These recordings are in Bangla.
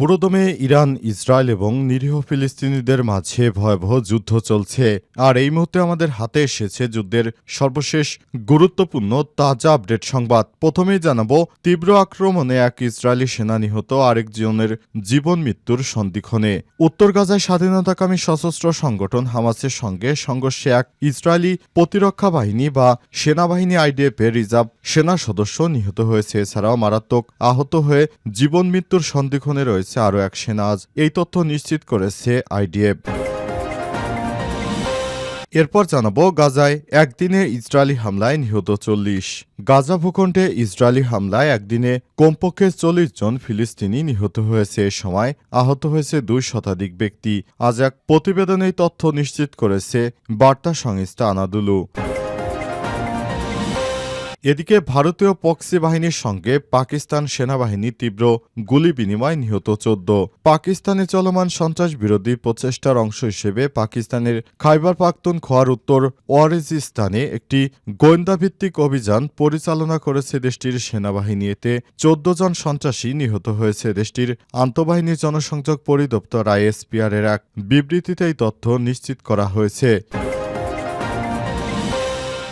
পুরোদমে ইরান, ইসরায়েল এবং নিরীহ ফিলিস্তিনিদের মাঝে ভয়াবহ যুদ্ধ চলছে। আর এই মুহূর্তে আমাদের হাতে এসেছে যুদ্ধের সর্বশেষ গুরুত্বপূর্ণ তাজা আপডেট সংবাদ। প্রথমেই জানাব, তীব্র আক্রমণে এক ইসরায়েলি সেনা নিহত আরেকজনের জীবন মৃত্যুর সন্ধিক্ষণে। উত্তর গাজায় স্বাধীনতাকামী সশস্ত্র সংগঠন হামাসের সঙ্গে সংঘর্ষে এক ইসরায়েলি প্রতিরক্ষা বাহিনী বা সেনাবাহিনী আইডিএফ এর রিজার্ভ সেনা সদস্য নিহত হয়েছে। এছাড়াও মারাত্মক আহত হয়ে জীবন মৃত্যুর সন্ধিক্ষণে রয়েছে আরও এক সেনা আজ এই তথ্য নিশ্চিত করেছে আইডিএফ। এরপর জানাব গাজায় একদিনে ইসরায়েলি হামলায় নিহত চল্লিশ। গাজা ভূখণ্ডে ইসরায়েলি হামলায় একদিনে কমপক্ষে চল্লিশ জন ফিলিস্তিনি নিহত হয়েছে। এ সময় আহত হয়েছে দুই শতাধিক ব্যক্তি। আজ এক প্রতিবেদনে তথ্য নিশ্চিত করেছে বার্তা সংস্থা আনাদুলু। এদিকে ভারতীয় পক্সি বাহিনীর সঙ্গে পাকিস্তান সেনাবাহিনী তীব্র গুলি বিনিময় নিহত চোদ্দ। পাকিস্তানে চলমান সন্ত্রাস বিরোধী প্রচেষ্টার অংশ হিসেবে পাকিস্তানের খাইবার পাখতুন খোয়ার উত্তর ওয়ারেজিস্তানে একটি গোয়েন্দাভিত্তিক অভিযান পরিচালনা করেছে দেশটির সেনাবাহিনী এতে চোদ্দ জন সন্ত্রাসী নিহত হয়েছে দেশটির আন্তঃবাহিনী জনসংযোগ পরিদপ্তর আইএসপিআর এর এক বিবৃতিতে এই তথ্য নিশ্চিত করা হয়েছে।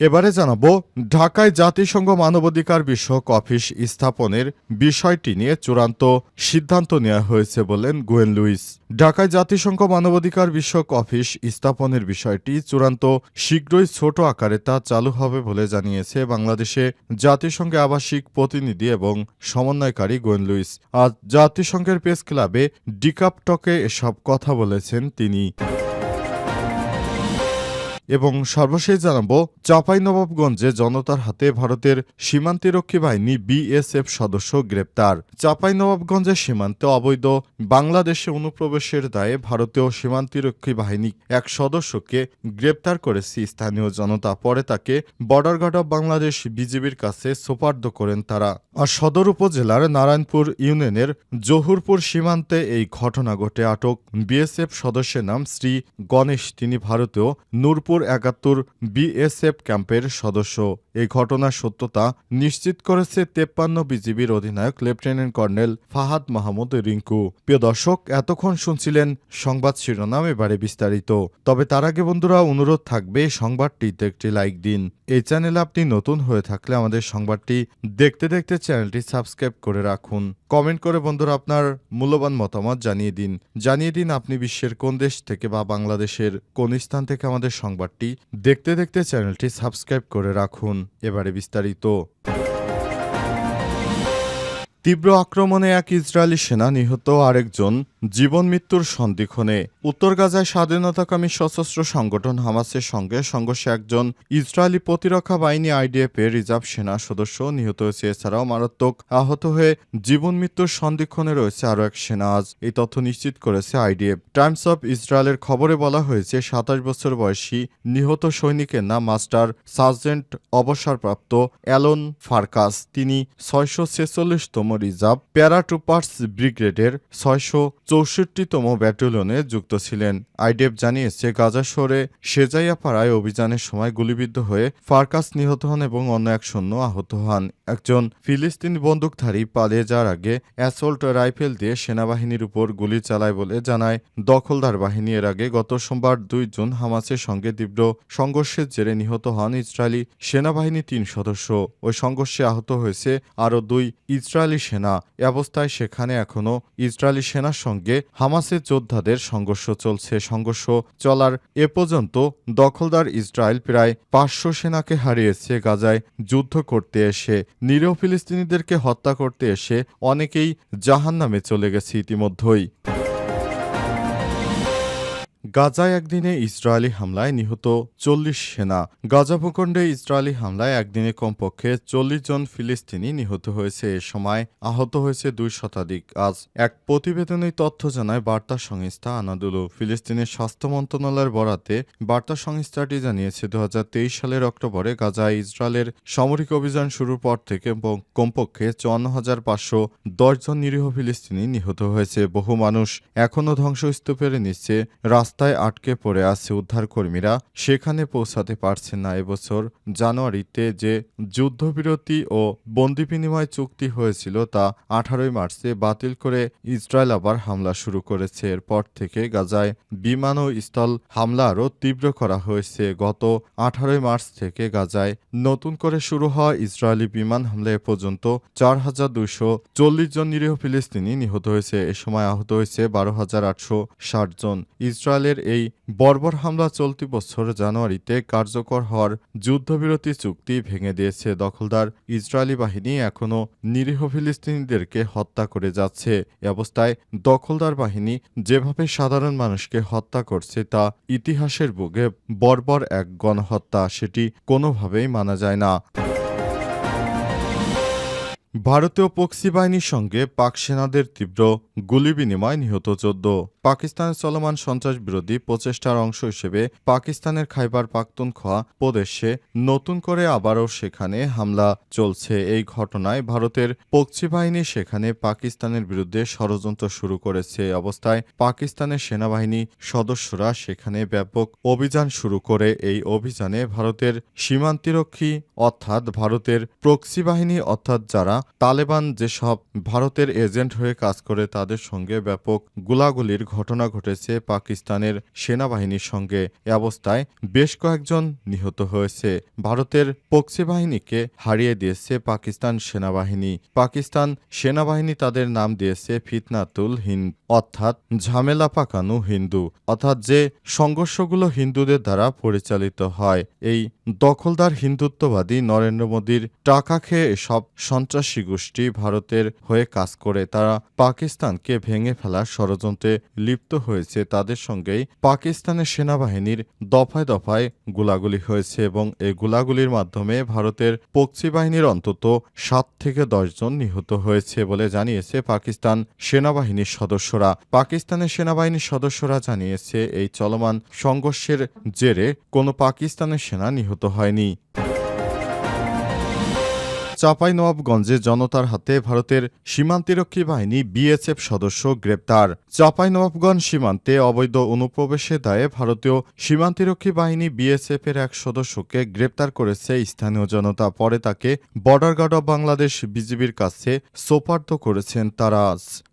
এবারে জানাব, ঢাকায় জাতিসংঘ মানবাধিকার বিষয়ক অফিস স্থাপনের বিষয়টি নিয়ে চূড়ান্ত সিদ্ধান্ত নেওয়া হয়েছে বলেন গোয়েন লুইস। ঢাকায় জাতিসংঘ মানবাধিকার বিষয়ক অফিস স্থাপনের বিষয়টি চূড়ান্ত শীঘ্রই ছোট আকারে তা চালু হবে বলে জানিয়েছে বাংলাদেশে জাতিসংঘে আবাসিক প্রতিনিধি এবং সমন্বয়কারী গোয়েন লুইস। আজ জাতিসংঘের প্রেস ক্লাবে ডিকাপটকে এসব কথা বলেছেন তিনি। এবং সর্বশেষ জানাব, চাঁপাইনবাবগঞ্জে জনতার হাতে ভারতের সীমান্তিরক্ষী বাহিনী বিএসএফ সদস্য গ্রেপ্তার। চাঁপাইনবাবগঞ্জের সীমান্তে অবৈধ বাংলাদেশে অনুপ্রবেশের দায়ে ভারতীয় সীমান্তিরক্ষী বাহিনী এক সদস্যকে গ্রেপ্তার করেছে স্থানীয় জনতা। পরে তাকে বর্ডার গার্ড অব বাংলাদেশ বিজিবির কাছে সোপার্দ করেন তারা। আর সদর উপজেলার নারায়ণপুর ইউনিয়নের জহুরপুর সীমান্তে এই ঘটনা ঘটে। আটক বিএসএফ সদস্যের নাম শ্রী গণেশ। তিনি ভারতীয় নূরপুর একাত্তর বিএসএফ ক্যাম্পের সদস্য। এই ঘটনার সত্যতা নিশ্চিত করেছে তেপ্পান্ন বিজিবির অধিনায়ক লেফটেন্যান্ট কর্নেল ফাহাদ মাহমুদ রিঙ্কু। প্রিয় দর্শক, এতক্ষণ শুনছিলেন সংবাদ শিরোনাম, এবারে বিস্তারিত। তবে তার আগে বন্ধুরা, অনুরোধ থাকবে সংবাদটিতে একটি লাইক দিন। এই চ্যানেলে আপনি নতুন হয়ে থাকলে আমাদের সংবাদটি দেখতে দেখতে চ্যানেলটি সাবস্ক্রাইব করে রাখুন। কমেন্ট করে বন্ধুরা আপনার মূল্যবান মতামত জানিয়ে দিন। জানিয়ে দিন আপনি বিশ্বের কোন দেশ থেকে বা বাংলাদেশের কোন স্থান থেকে আমাদের সংবাদটি দেখতে দেখতে চ্যানেলটি সাবস্ক্রাইব করে রাখুন। এবারে বিস্তারিত তীব্র আক্রমণে এক ইসরায়েলি সেনা নিহত আরেকজন জীবন মৃত্যুর সন্ধিক্ষণে উত্তর গাজায় স্বাধীনতাকামী সশস্ত্র সংগঠন হামাসের সঙ্গে সংঘর্ষে একজন ইসরায়েলি প্রতিরক্ষা বাহিনী আইডিএফ এর রিজার্ভ সেনা সদস্য নিহত হয়েছে। এছাড়াও মারাত্মক আহত হয়ে জীবন মৃত্যুর সন্ধিক্ষণে রয়েছে আরও এক সেনা। আজ এই তথ্য নিশ্চিত করেছে আইডিএফ। টাইমস অফ ইসরায়েলের খবরে বলা হয়েছে, সাতাশ বছর বয়সী নিহত সৈনিকের নাম মাস্টার সার্জেন্ট অবসরপ্রাপ্ত অ্যালন ফার্কাস। তিনি ছয়শো ছেচল্লিশতম রিজার্ভ প্যারাট্রুপার্স ব্রিগেডের ছয়শো চৌষট্টিতম ব্যাটালিয়নে যুক্ত ছিলেন। আইডেফ জানিয়েছে, গাজা শহরে সেজাইয়াপাড়ায় অভিযানের সময় গুলিবিদ্ধ হয়ে ফারকাস নিহত হন এবং অন্য এক সৈন্য আহত হন। একজন ফিলিস্তিনি বন্দুকধারী পালিয়ে যাওয়ার আগে অ্যাসল্ট রাইফেল দিয়ে সেনাবাহিনীর উপর গুলি চালায় বলে জানায় দখলদার বাহিনী। এর আগে গত সোমবার দুই জুন হামাসের সঙ্গে তীব্র সংঘর্ষের জেরে নিহত হন ইসরায়েলি সেনাবাহিনী তিন সদস্য। ওই সংঘর্ষে আহত হয়েছে আরও দুই ইসরায়েলি সেনা এ অবস্থায় সেখানে এখনও ইসরায়েলি সেনার সঙ্গে হামাসের যোদ্ধাদের সংঘর্ষ চলছে। সংঘর্ষ চলার এ পর্যন্ত দখলদার ইসরায়েল প্রায় পাঁচশো সেনাকে হারিয়েছে গাজায় যুদ্ধ করতে এসে। নিরীহ ফিলিস্তিনিদেরকে হত্যা করতে এসে অনেকেই জাহান নামে চলে গেছে ইতিমধ্যেই। গাজায় একদিনে ইসরায়েলি হামলায় নিহত চল্লিশ সেনা। গাজা ভূখণ্ডে ইসরায়েলি হামলায় একদিনে কমপক্ষে চল্লিশ জন ফিলিস্তিনি নিহত হয়েছে। এ সময় আহত হয়েছে দুই শতাধিক। আজ এক প্রতিবেদনে তথ্য জানায় বার্তা সংস্থা আনাদুলু। ফিলিস্তিনের স্বাস্থ্য মন্ত্রণালয়ের বরাতে বার্তা সংস্থাটি জানিয়েছে, দুহাজার তেইশ সালের অক্টোবরে গাজায় ইসরায়েলের সামরিক অভিযান শুরুর পর থেকে কমপক্ষে চুয়ান্ন হাজার পাঁচশো দশ জন নিরীহ ফিলিস্তিনি নিহত হয়েছে। বহু মানুষ এখনও ধ্বংসস্তূপের নিচে রাস্তা রাস্তায় আটকে পড়ে আছে উদ্ধারকর্মীরা, সেখানে পৌঁছাতে পারছে না এবছর জানুয়ারিতে যে যুদ্ধবিরতি ও বন্দি বিনিময় চুক্তি হয়েছিল তা আঠারোই মার্চে বাতিল করে ইসরায়েল আবার হামলা শুরু করেছে। এরপর থেকে গাজায় বিমান ও স্থল হামলা আরও তীব্র করা হয়েছে। গত আঠারোই মার্চ থেকে গাজায় নতুন করে শুরু হওয়া ইসরায়েলি বিমান হামলা এ পর্যন্ত চার হাজার দুশো চল্লিশ জন নিরীহ ফিলিস্তিনি নিহত হয়েছে। এ সময় আহত হয়েছে বারো হাজার আটশো ষাট জন। ইসরায়েলের এই বর্বর হামলা চলতি বছর জানুয়ারিতে কার্যকর হওয়ার যুদ্ধবিরতি চুক্তি ভেঙে দিয়েছে। দখলদার ইসরায়েলি বাহিনী এখনও নিরীহ ফিলিস্তিনিদেরকে হত্যা করে যাচ্ছে। এ অবস্থায় দখলদার বাহিনী যেভাবে সাধারণ মানুষকে হত্যা করছে তা ইতিহাসের বুকে বর্বর এক গণহত্যা, সেটি কোনোভাবেই মানা যায় না। ভারতীয় পক্সি বাহিনীর সঙ্গে পাক সেনাদের তীব্র গুলি বিনিময় নিহত চোদ্দ। পাকিস্তানের চলমান সন্ত্রাস বিরোধী প্রচেষ্টার অংশ হিসেবে পাকিস্তানের খাইবার পাখতুনখোয়া প্রদেশে নতুন করে আবারও সেখানে হামলা চলছে। এই ঘটনায় ভারতের পক্সি বাহিনী সেখানে পাকিস্তানের বিরুদ্ধে ষড়যন্ত্র শুরু করেছে। অবস্থায় পাকিস্তানের সেনাবাহিনী সদস্যরা সেখানে ব্যাপক অভিযান শুরু করে। এই অভিযানে ভারতের সীমান্তিরক্ষী অর্থাৎ ভারতের প্রক্সি বাহিনী অর্থাৎ যারা তালেবান যেসব ভারতের এজেন্ট হয়ে কাজ করে তাদের সঙ্গে ব্যাপক গোলাগুলির ঘটনা ঘটেছে পাকিস্তানের সেনাবাহিনীর সঙ্গে। এ অবস্থায় বেশ কয়েকজন নিহত হয়েছে। ভারতের পক্সি বাহিনীকে হারিয়ে দিয়েছে পাকিস্তান সেনাবাহিনী। পাকিস্তান সেনাবাহিনী তাদের নাম দিয়েছে ফিতনাতুল হিন্দ, অর্থাৎ ঝামেলা পাকানো হিন্দু, অর্থাৎ যে সংঘর্ষগুলো হিন্দুদের দ্বারা পরিচালিত হয়, এই দখলদার হিন্দুত্ববাদী নরেন্দ্র মোদীর টাকা খেয়ে এসব সন্ত্রাসী গোষ্ঠী ভারতের হয়ে কাজ করে, তারা পাকিস্তানকে ভেঙে ফেলার ষড়যন্ত্রে লিপ্ত হয়েছে। তাদের সঙ্গেই পাকিস্তানের সেনাবাহিনীর দফায় দফায় গোলাগুলি হয়েছে এবং এই গোলাগুলির মাধ্যমে ভারতের পক্ষী বাহিনীর অন্তত সাত থেকে দশজন নিহত হয়েছে বলে জানিয়েছে পাকিস্তান সেনাবাহিনীর সদস্যরা। পাকিস্তানের সেনাবাহিনীর সদস্যরা জানিয়েছে, এই চলমান সংঘর্ষের জেরে কোনো পাকিস্তানের সেনা নিহত と肺に চাঁপাইনবাবগঞ্জে জনতার হাতে ভারতের সীমান্তিরক্ষী বাহিনী বিএসএফ সদস্য গ্রেপ্তার। চাঁপাইনবাবগঞ্জ সীমান্তে অবৈধ অনুপ্রবেশের দায়ে ভারতীয় সীমান্তিরক্ষী বাহিনী বিএসএফ এর এক সদস্যকে গ্রেপ্তার করেছে স্থানীয় জনতা। পরে তাকে বর্ডার গার্ড অব বাংলাদেশ বিজিবির কাছে সোপার্দ করেছেন তারা।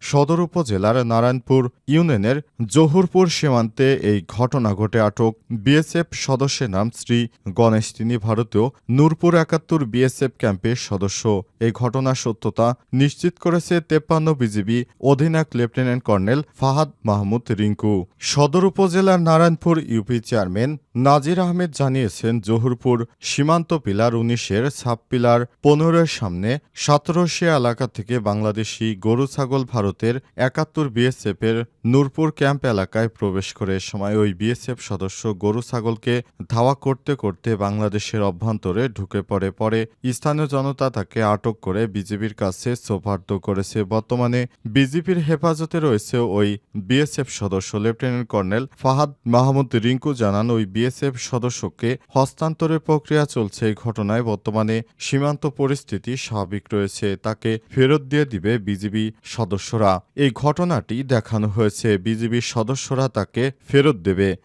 সদর উপজেলার নারায়ণপুর ইউনিয়নের জহুরপুর সীমান্তে এই ঘটনা ঘটে আটক। বিএসএফ সদস্যের নাম শ্রী গণেশ। তিনি ভারতীয় নূরপুর একাত্তর বিএসএফ ক্যাম্পের সদস্য। এই ঘটনার সত্যতা নিশ্চিত করেছে তেপ্পান্ন বিজিবি অধিনায়ক লেফটেন্যান্ট কর্নেল ফাহাদ মাহমুদ রিঙ্কু। সদর উপজেলার নারায়ণপুর ইউপি চেয়ারম্যান নাজির আহমেদ জানিয়েছেন, জহুরপুর সীমান্ত পিলার উনিশের সাব পিলার পনেরোর সামনে সাতরশিয়া এলাকা থেকে বাংলাদেশি গরু, ছাগল ভারতের একাত্তর বিএসএফ এর নূরপুর ক্যাম্প এলাকায় প্রবেশ করে সময় ওই বিএসএফ সদস্য গরু ছাগলকে ধাওয়া করতে করতে বাংলাদেশের অভ্যন্তরে ঢুকে পড়ে। পরে স্থানীয় জনতা তাকে আটক করে বিজেপির কাছে সোপার্দ করেছে। বর্তমানে বিজেপির হেফাজতে রয়েছে ওই বিএসএফ সদস্য লেফটেন্যান্ট কর্নেল ফাহাদ মাহমুদ রিঙ্কু জানান, ওই বিএসএফ সদস্যকে হস্তান্তরের প্রক্রিয়া চলছে এই ঘটনায়। বর্তমানে সীমান্ত পরিস্থিতি স্বাভাবিক রয়েছে। তাকে ফেরত দিয়ে দিবে বিজিবি সদস্যরা। এই ঘটনাটি দেখানো হয়েছে। বিজিবির সদস্যরা তাকে ফেরত দেবে।